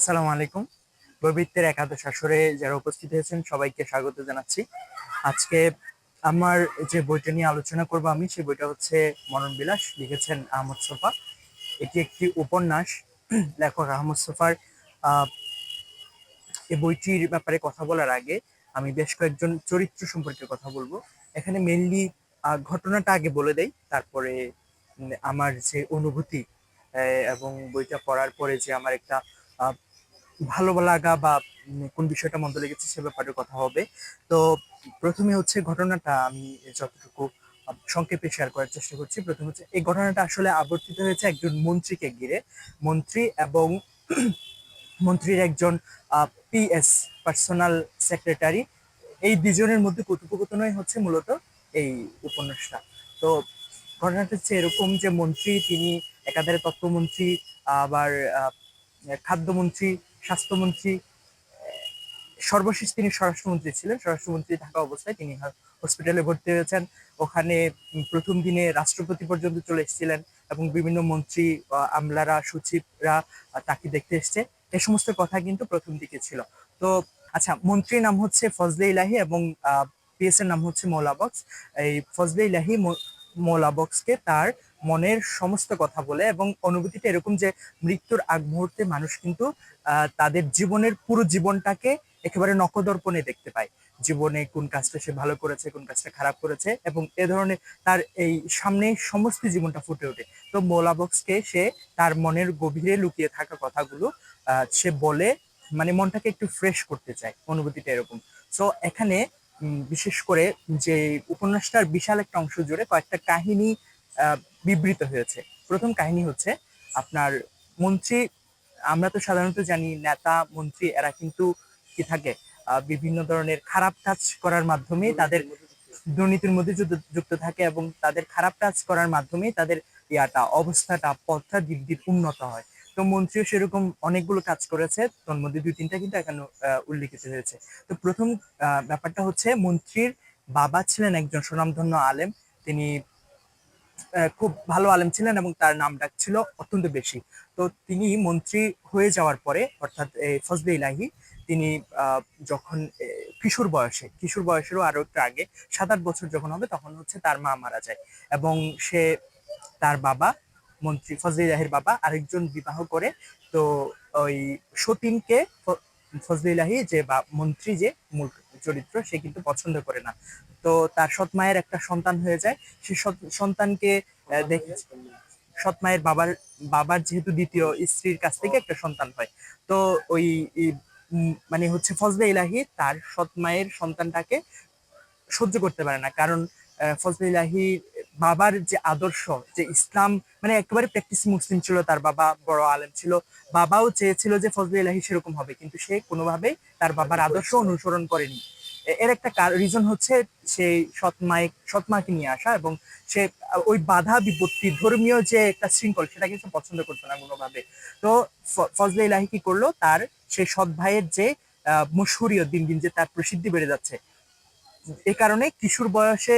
আসসালামু আলাইকুম। বৈবিত্যের একাদশ আসরে যারা উপস্থিত হয়েছেন, সবাইকে স্বাগত জানাচ্ছি। আজকে আমার যে বইটা নিয়ে আলোচনা করব আমি, সেই বইটা হচ্ছে মরণ বিলাস, লিখেছেন আহমদ সোফা। এটি একটি উপন্যাস, লেখক আহমদ সোফার এই বইটির ব্যাপারে কথা বলার আগে আমি বেশ কয়েকজন চরিত্র সম্পর্কে কথা বলব। এখানে মেনলি ঘটনাটা আগে বলে দেই, তারপরে আমার যে অনুভূতি এবং বইটা পড়ার পরে যে আমার একটা ভালো লাগা বা কোন বিষয়টা মন্দ লেগেছে সে ব্যাপারে কথা হবে। তো প্রথমে হচ্ছে ঘটনাটা আমি যতটুকু সংক্ষেপে শেয়ার করার চেষ্টা করছি। প্রথম হচ্ছে, এই ঘটনাটা আসলে আবর্তিত হয়েছে একজন মন্ত্রীকে ঘিরে। মন্ত্রী এবং মন্ত্রীর একজন পিএস পার্সোনাল সেক্রেটারি এই দুজনের মধ্যে কথোপকথনই হচ্ছে মূলত এই উপন্যাসটা। তো ঘটনাটা হচ্ছে এরকম যে মন্ত্রী, তিনি একাধারে তত্ত্বমন্ত্রী, আবার খাদ্যমন্ত্রী স্বাস্থ্যমন্ত্রী, সর্বশেষ তিনি স্বরাষ্ট্রমন্ত্রী ছিলেন। স্বরাষ্ট্রমন্ত্রী থাকা অবস্থায় তিনি হসপিটালে ভর্তি হয়েছেন। ওখানে প্রথম দিনে রাষ্ট্রপতি পর্যন্ত চলে এসেছিলেন এবং বিভিন্ন মন্ত্রী আমলারা, সচিবরা তাকে দেখতে এসছে। এ সমস্ত কথা কিন্তু প্রথম দিকে ছিল। তো আচ্ছা মন্ত্রীর নাম হচ্ছে ফজলে ইলাহি এবং পিএস এর নাম হচ্ছে মৌলা বক্স। এই ফজলে ইলাহি মৌ- মৌলা বক্সকে তার মনের সমস্ত কথা বলে এবং অনুভূতিটা এরকম যে মৃত্যুর আগ মুহূর্তে মানুষ কিন্তু তাদের জীবনের পুরো জীবনটাকে একেবারে নখদর্পণে দেখতে পায়। জীবনে কোন কাজটা সে ভালো করেছে, কোন কাজটা খারাপ করেছে এবং এ ধরনের তার এই সামনে সমস্ত জীবনটা ফুটে ওঠে। তো মোলা বক্সকে সে তার মনের গভীরে লুকিয়ে থাকা কথাগুলো সে বলে মানে মনটাকে একটু ফ্রেশ করতে চায়, অনুভূতিটা এরকম। সো এখানে বিশেষ করে যে উপন্যাসটার বিশাল একটা অংশ জুড়ে কয়েকটা কাহিনী বিবৃত হয়েছে। প্রথম কাহিনী হচ্ছে আপনার মন্ত্রী, আমরা তো সাধারণত জানি নেতা, মন্ত্রী, এরা কিন্তু কি থাকে বিভিন্ন ধরনের খারাপ কাজ করার মাধ্যমে তাদের দুর্নীতির মধ্যে যুক্ত থাকে এবং তাদের খারাপ কাজ করার মাধ্যমে তাদের ইয়াটা, অবস্থাটা, পথটা, দিক দিক উন্নত হয়। তো মন্ত্রীও সেরকম অনেকগুলো কাজ করেছে, তোর মধ্যে দুই তিনটা কিন্তু এখানে উল্লেখিত হয়েছে। তো প্রথম ব্যাপারটা হচ্ছে মন্ত্রীর বাবা ছিলেন একজন সুনামধন্য আলেম। তিনি খুব ভালো আলেম ছিলেন এবং তার নাম ডাক ছিল অত্যন্ত বেশি। তো তিনি মন্ত্রী হয়ে যাওয়ার পরে, অর্থাৎ ফজলে ইলাহি, তিনি যখন কিশোর বয়সে, কিশোর বয়সেরও আরও একটু আগে, সাত আট বছর যখন হবে, তখন হচ্ছে তার মা মারা যায়। এবং সে, তার বাবা মন্ত্রী ফজলে ইলাহির বাবা আরেকজন বিবাহ করে। তো ওই সতীনকে ফজলে ইলাহি যে বা মন্ত্রী যে মূল চরিত্র, সে কিন্তু পছন্দ করে না। তো তার সৎ মায়ের একটা সন্তান হয়ে যায়। সে সন্তানকে দেখে সৎ মায়ের বাবার বাবার যেহেতু দ্বিতীয় স্ত্রীর কাছ থেকে একটা সন্তান হয়। তো ওই মানে হচ্ছে ফজলে ইলাহি তার সৎ মায়ের সন্তানটাকে সহ্য করতে পারে না। কারণ ফজলে ইলাহি বাবার যে আদর্শ যে ইসলাম মানে একেবারে প্র্যাকটিস মুসলিম ছিল তার বাবা বড় আলেম ছিল বাবাও চেয়েছিল যে ফজলে ইলাহি সেরকম হবে কিন্তু সে কোনোভাবেই তার বাবার আদর্শ অনুসরণ করেনি। এর একটা রিজন হচ্ছে সেই সৎ মায়ের সৎমায় সৎমাকে নিয়ে আসা এবং সে ওই বাধা বিপত্তি ধর্মীয় যে একটা শৃঙ্খল সেটাকে সে পছন্দ করতো না কোনোভাবে। তো ফজলে ইলাহি কি করল? তার সেই সৎ ভাইয়ের যে আহ, মশহুরিয়ত দিন দিন যে তার প্রসিদ্ধি বেড়ে যাচ্ছে। এ কারণে কিশোর বয়সে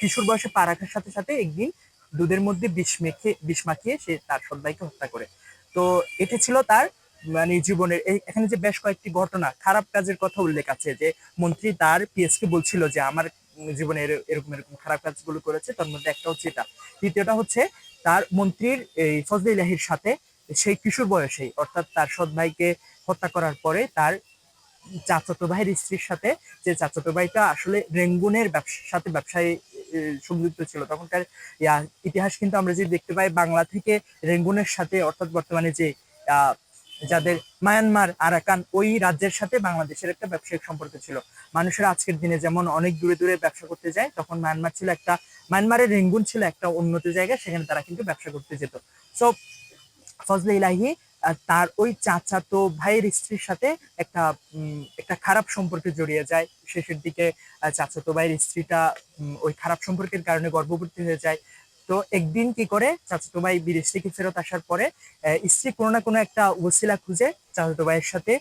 কিশোর বয়সে পা রাখার সাথে সাথে একদিন দুধের মধ্যে বিষ মেখে, বিষ মাখিয়ে সে তার সৎ ভাইকে হত্যা করে। তো এটা ছিল তার মানে জীবনের এখানে যে বেশ কয়েকটি ঘটনা, খারাপ কাজের কথা উল্লেখ আছে যে, মন্ত্রী তার পিএস কে বলছিল যে, আমার জীবনে এরকম এরকম খারাপ কাজগুলো করেছে, তার মধ্যে একটা হচ্ছে এটা। দ্বিতীয়টা হচ্ছে তার মন্ত্রীর এই ফজলে ইলাহির সাথে সেই কিশোর বয়সেই, অর্থাৎ তার সৎ ভাইকে হত্যা করার পরে তার চাচাতো ভাইয়ের স্ত্রীর সাথে, যে চাচাতো ভাইটা আসলে রেঙ্গুনের ব্যবসার সাথে ব্যবসায় সংযুক্ত ছিল। তখনকার ইতিহাস কিন্তু আমরা যে দেখতে পাই বাংলা থেকে রেঙ্গুনের সাথে, অর্থাৎ বর্তমানে যে যাদের মায়ানমার, আরাকান, ওই রাজ্যের সাথে বাংলাদেশের একটা ব্যবসায়িক সম্পর্ক ছিল। মানুষের আজকের দিনে যেমন অনেক দূরে দূরে ব্যবসা করতে যায়, তখন মায়ানমার ছিল একটা, মায়ানমারের রেঙ্গুন ছিল একটা উন্নত জায়গা, সেখানে তারা কিন্তু ব্যবসা করতে যেত। সো ফজলে ইলাহি তার ওই চাচাতো ভাইয়ের স্ত্রীর সাথে একটা একটা খারাপ সম্পর্কে জড়িয়ে যায়। শেষের দিকে চাচাতো ভাইয়ের স্ত্রীটা ওই খারাপ সম্পর্কের কারণে গর্ভবতী হয়ে যায়। তো একদিন কি করে, চাচাতো ভাই বিদেশ থেকে ফেরত আসার পরে স্ত্রী কোনো না কোনো একটা ওসিলা খুঁজে চাচাতো ভাইয়ের সাথে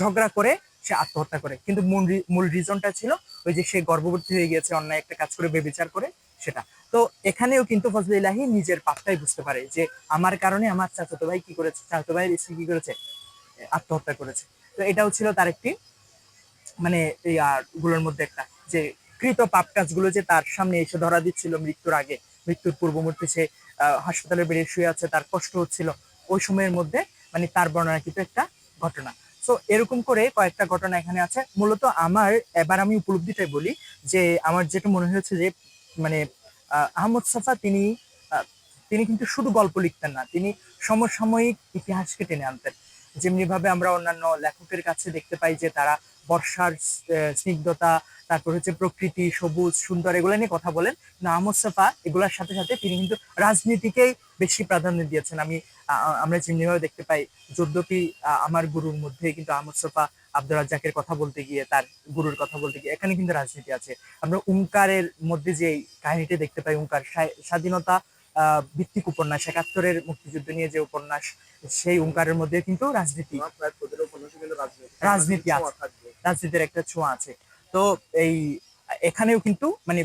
ঝগড়া করে সে আত্মহত্যা করে। কিন্তু মূল মূল রিজনটা ছিল, ওই যে সে গর্ভবতী হয়ে গিয়েছে, অন্যায় একটা কাজ করে, বেবিচার করে, সেটা। তো এখানেও কিন্তু ফজলে ইলাহি নিজের পাপটাই বুঝতে পারে যে আমার কারণে আমার চাচাতো ভাই কি করেছে, চাচাতো ভাইয়ের স্ত্রী কি করেছে, আত্মহত্যা করেছে। তো এটাও ছিল তার একটি মানে আরগুলোর মধ্যে একটা যে কৃত পাপ কাজগুলো যে তার সামনে এসে ধরা দিচ্ছিল মৃত্যুর আগে, মৃত্যুর পূর্ব মুহূর্তে সে হাসপাতালে বেরিয়ে শুয়ে আছে, তার কষ্ট হচ্ছিল। ওই সময়ের মধ্যে মানে তার বর্ণনা কিন্তু একটা ঘটনা। তো এরকম করে কয়েকটা ঘটনা এখানে আছে। মূলত আমার, এবার আমি উপলব্ধিটাই বলি যে আমার যেটা মনে হয়েছে যে মানে আহমদ সাফা তিনি তিনি কিন্তু শুধু গল্প লিখতেন না, তিনি সমসাময়িক ইতিহাসকে টেনে আনতেন। যেমনি ভাবে আমরা অন্যান্য লেখকের কাছে দেখতে পাই যে তারা বর্ষার স্নিগ্ধতা, তারপর হচ্ছে প্রকৃতি, সবুজ, সুন্দর, এগুলো নিয়ে কথা বলেন। না আহমদ সাফা এগুলোর সাথে সাথে তিনি কিন্তু রাজনীতিকেই বেশি প্রাধান্য দিয়েছেন। আমি আমরা যেমনিভাবে দেখতে পাই, যদ্যপি আমার গুরুর মধ্যে কিন্তু আহমদ সাফা আব্দুল রাজ্জাকের কথা বলতে গিয়ে তার গুরুর কথা বলতে গিয়ে এখানে কিন্তু রাজনীতি আছে। আমরা উঙ্কারের মধ্যে যে কাহিনীটি দেখতে পাই উঙ্কার স্বাধীনতা ভিত্তিক উপন্যাস একাত্তরের মুক্তিযুদ্ধ নিয়ে যে উপন্যাস সেই উঙ্কারের মধ্যে কিন্তু রাজনীতি। রাজনীতি। আছে। রাজনীতির একটা ছোঁয়া আছে। তো এই এখানেও কিন্তু মানে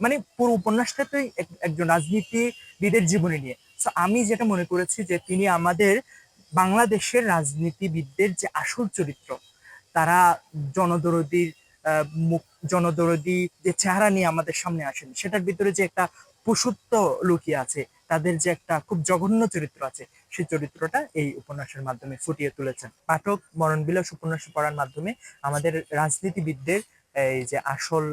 মানে পুরো উপন্যাসটাতেই এক- একজন রাজনীতিবিদের জীবনী নিয়ে। তো আমি যেটা মনে করেছি যে তিনি আমাদের বাংলাদেশের রাজনীতিবিদদের যে আসল চরিত্র তারা জনদরদির মুখ, জনদরদি যে চেহারা নিয়ে আমাদের সামনে আসেন, সেটার ভিতরে যে একটা পশুত্ব লুকিয়ে আছে, তাদের যে একটা খুব জঘন্য চরিত্র আছে, সেই চরিত্রটা এই উপন্যাসের মাধ্যমে ফুটিয়ে তুলেছেন। পাঠক মরণবিলাস উপন্যাস পড়ার মাধ্যমে আমাদের রাজনীতিবিদদের এই যে আসল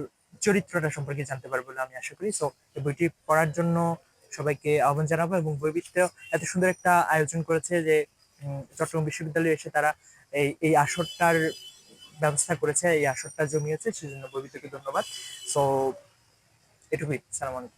চরিত্রটা সম্পর্কে জানতে পারব বলে আমি আশা করি। সো এই বইটি পড়ার জন্য সবাইকে আহ্বান জানাব এবং বইবিত্ত এত সুন্দর একটা আয়োজন করেছে যে চট্টগ্রাম বিশ্ববিদ্যালয়ে এসে তারা এই এই আসরটার ব্যবস্থা করেছে, এই আসরটা জমিয়েছে, সেজন্য বইবিত্তকে ধন্যবাদ। সো এটুকুই সালাম আলাইকুম